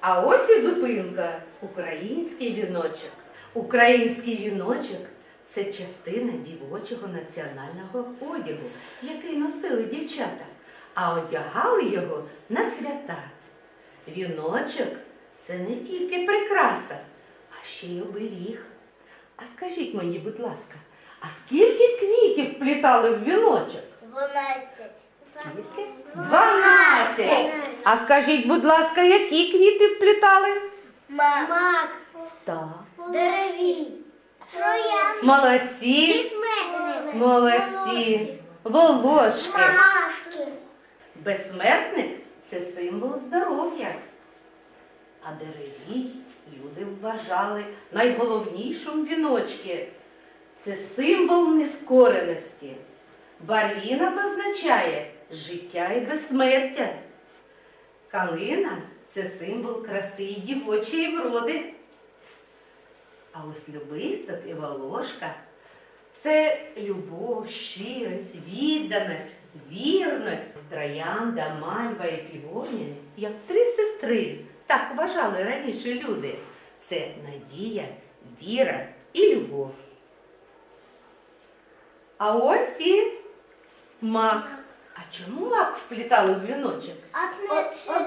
А ось і зупинка. Український віночок. Український віночок це частина дівочого національного одягу, який носили дівчата, а одягали його на свята. Віночок це не тільки прикраса, а ще й оберіг. А скажіть мені, будь ласка, а скільки квітів вплітали в віночок? Дванадцять. Скільки? Дванадцять. А скажіть, будь ласка, які квіти вплітали? Мак. Так. Дереві. Троян. Молодці, молодці. Волошки. Ромашки. Безсмертник це символ здоров'я. А деревій люди вважали найголовнішим віночки. Це символ нескореності. Барвіна позначає життя і безсмертя. Калина це символ краси і дівочої вроди. А ось любисток і волошка це любов, щирість, відданість, вірність. Троянда, мальва і півонія, як три сестри, так вважали раніше люди. Це надія, віра і любов. А ось і мак. А чому мак вплітали в віночок? Одночистий Але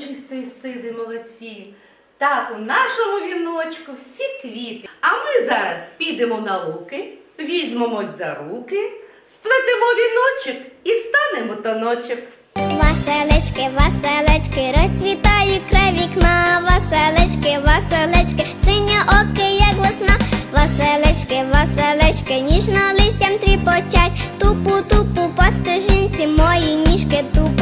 чистої сиди молодці. Так, у нашому віночку всі квіти. А ми зараз підемо на луки, візьмемось за руки, сплетемо віночок і станемо тоночок. Васелечки, васелечки, розцвітають край вікна, васелечки, васелечки, синя оки, як весна, васелечки, васелечки, ніжно листям тріпотять, тупу, тупу, по стежинці мої ніжки тупу.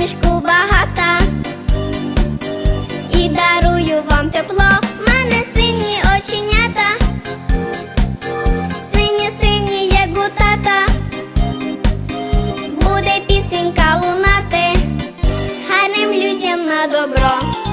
усмішку багата. І дарую вам тепло, мене сині оченята, сині, сині є гутата, буде пісенька лунати, гарним людям на добро.